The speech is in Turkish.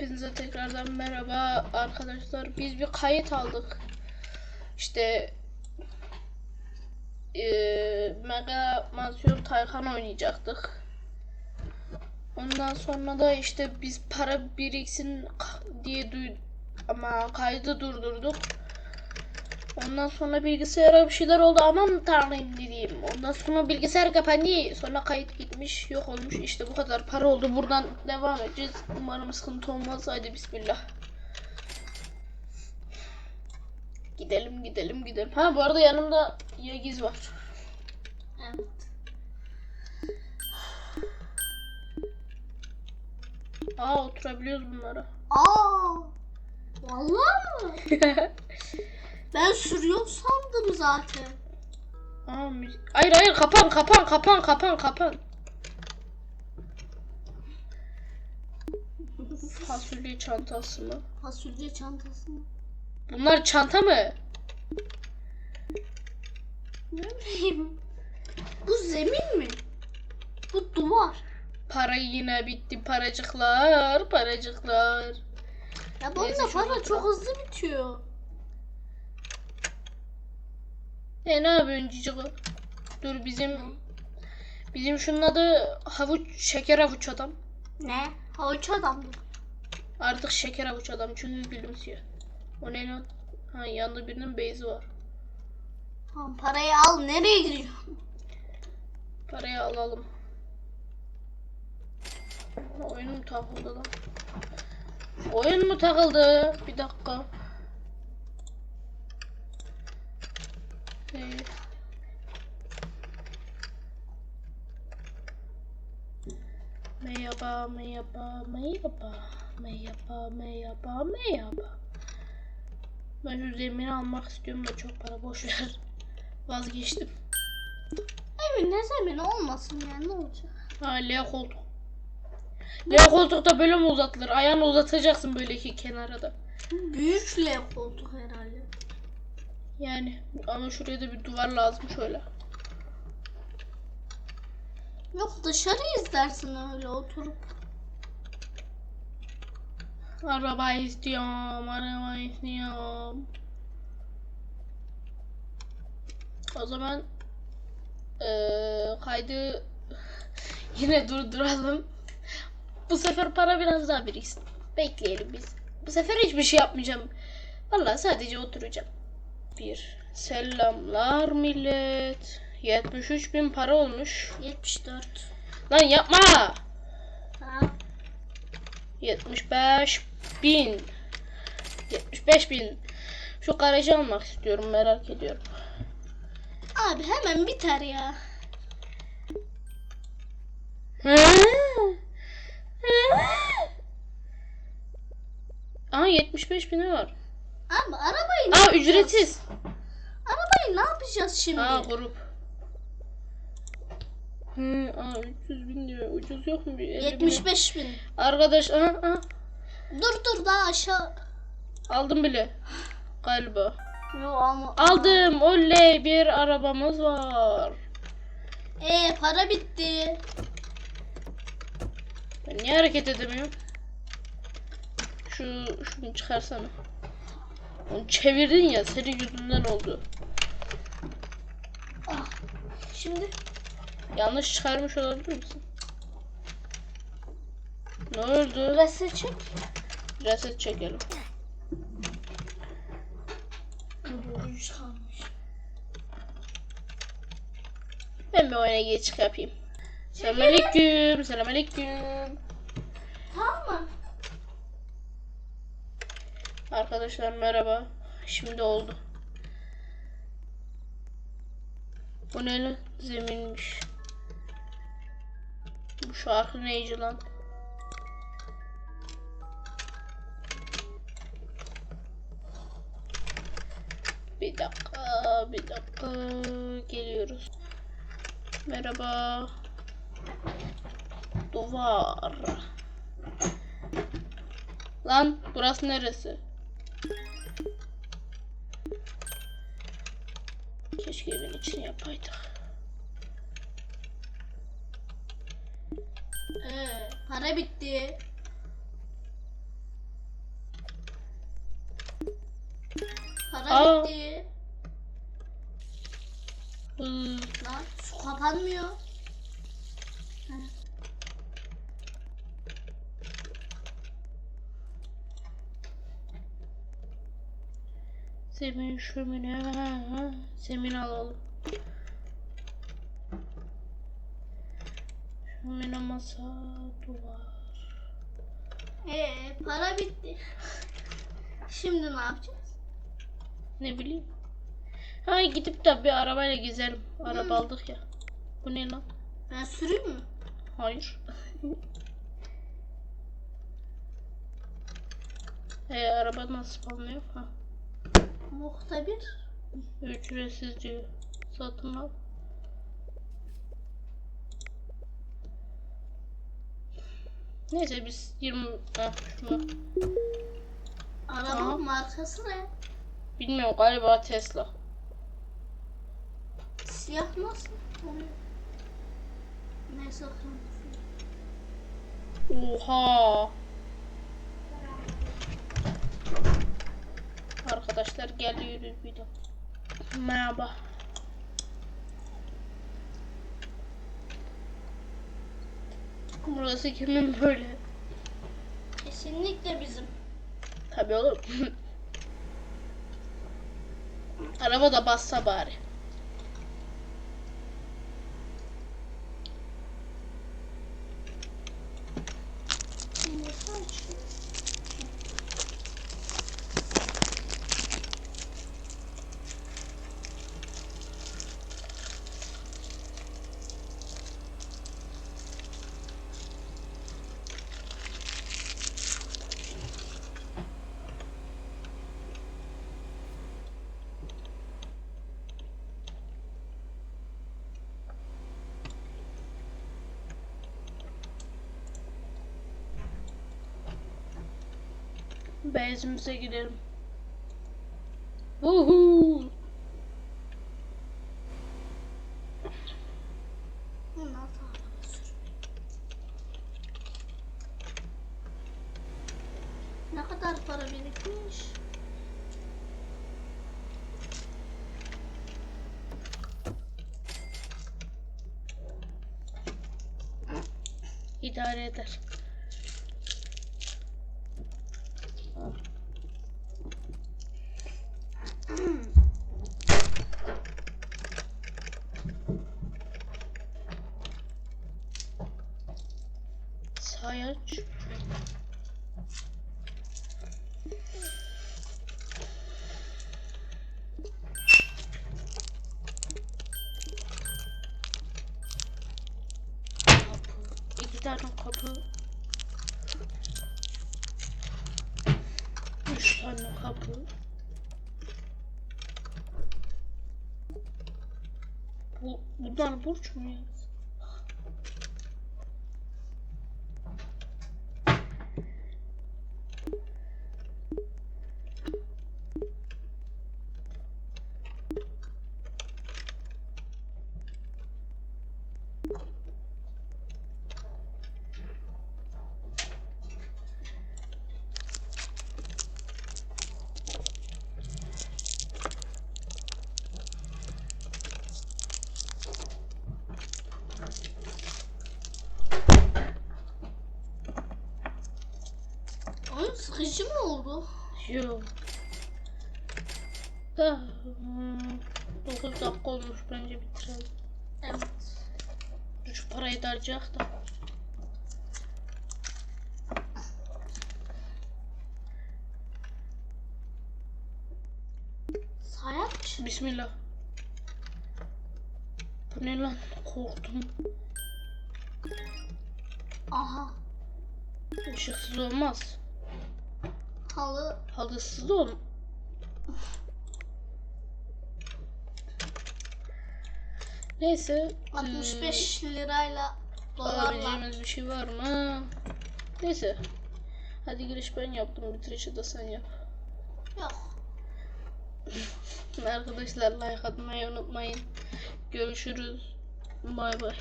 Hepinize tekrardan merhaba arkadaşlar. Biz bir kayıt aldık. İşte eee Mega Mansiyon Taycan oynayacaktık. Ondan sonra da işte biz para biriksin diye duy ama kaydı durdurduk. Ondan sonra bilgisayara bir şeyler oldu aman tanrım dediğim. Ondan sonra bilgisayar kapandı. Sonra kayıt gitmiş yok olmuş. İşte bu kadar para oldu. Buradan devam edeceğiz. Umarım sıkıntı olmaz. Haydi bismillah. Gidelim gidelim gidelim. Ha bu arada yanımda Yagiz var. Evet. Aa oturabiliyoruz bunlara. Aa. Vallahi mı? Ben sürüyorum sandım zaten. Aa, Hayır hayır kapan kapan kapan kapan kapan. Fasulye çantası mı? Fasulye çantası mı? Bunlar çanta mı? Ne bileyim. Bu zemin mi? Bu duvar. Para yine bitti paracıklar paracıklar. Ya Neyse, şurada para çok hızlı bitiyor. E ne yapıyorsun Cicigo? Dur bizim bizim şunun adı havuç şeker havuç adam. Ne? Havuç adam bu. Artık şeker havuç adam çünkü gülümsüyor. O ne lan? Ha yanında birinin beyzi var. Tamam parayı al nereye gidiyorsun? Parayı alalım. Oyun mu takıldı lan? Oyun mu takıldı? Bir dakika. Ee, Merhaba, merhaba, merhaba, merhaba, merhaba, merhaba. Ben şu zemini almak istiyorum da çok para boş ver. Vazgeçtim. Evin ne zemin olmasın yani ne olacak? Ha L koltuk. L koltukta böyle mi uzatılır? Ayağını uzatacaksın böyle iki kenara da. Büyük L koltuk herhalde. Yani ama şuraya da bir duvar lazım şöyle. Yok dışarı izlersin öyle oturup. Araba istiyorum, araba istiyorum. O zaman eee, kaydı yine durduralım. Bu sefer para biraz daha biriksin. Bekleyelim biz. Bu sefer hiçbir şey yapmayacağım. Vallahi sadece oturacağım. Bir. Selamlar millet. 73 bin para olmuş. 74. Lan yapma. Ha? 75 bin. 75 bin. Şu garajı almak istiyorum merak ediyorum. Abi hemen biter ya. Aa 75 bini var. Abi arabayı ne Aa yapacağız? ücretsiz. Arabayı ne yapacağız şimdi? Aa grup. Hı, aa 300 bin diyor. Ucuz yok mu? Bir 50 bin? 75 bin. Arkadaş aha, aha. Dur dur daha aşağı. aldım bile. Galiba. Yo ama. Aldım. Oley bir arabamız var. Ee para bitti. Ben niye hareket edemiyorum? Şu şunu çıkarsana. Onu çevirdin ya senin yüzünden oldu. Ah. Şimdi Yanlış çıkarmış olabilir misin? Ne oldu? resim çek. Reset çekelim. Ben bir oyuna geç yapayım. Selamünaleyküm. Selamünaleyküm. Tamam mı? Arkadaşlar merhaba. Şimdi oldu. Bu ne lan? Zeminmiş. Bu şarkı neyci lan? Bir dakika, bir dakika. Geliyoruz. Merhaba. Duvar. Lan burası neresi? Keşke evin içini yapaydık. Ee, para bitti. Para Aa. bitti. Zemin şömine. Zemin alalım. Şömine masa duvar. Ee, para bitti. Şimdi ne yapacağız? Ne bileyim. Ha gidip de bir arabayla gezelim. Araba Hmm. aldık ya. Bu ne lan? Ben süreyim mi? Hayır. e araba nasıl spawnlıyor? Ha. Muhtabir. Ücretsiz diyor. Satın al. Neyse biz 20 ha şunu Araba Aa. markası ne? bilmiyorum galiba Tesla. Siyah nasıl? Neyse bakalım. Oha. Arkadaşlar geliyoruz bir de. Merhaba. Burası kimin böyle? Kesinlikle bizim. Tabii oğlum. Araba da bassa bari. Nasıl açıyor? Benzimize gidelim. Uhu. Ne kadar para birikmiş? İdare eder. Kapı. İki tane kapı. Üç tane kapı. Bu, bunlar burç mu ya? Sıkıcı mı oldu? Yok. Da, hmm, 9 dakika olmuş bence bitirelim. Evet. Şu parayı da harcayacak da. Sayaç. Bismillah. Bu ne lan? Korktum. Aha. Işıksız olmaz. Halı. Halısız olmaz. Neyse. hmm, 65 lirayla dolarla. alabileceğimiz bir şey var mı? Neyse. Hadi giriş ben yaptım. Bitirişi de sen yap. Yok. Arkadaşlar like atmayı unutmayın. Görüşürüz. Bay bay.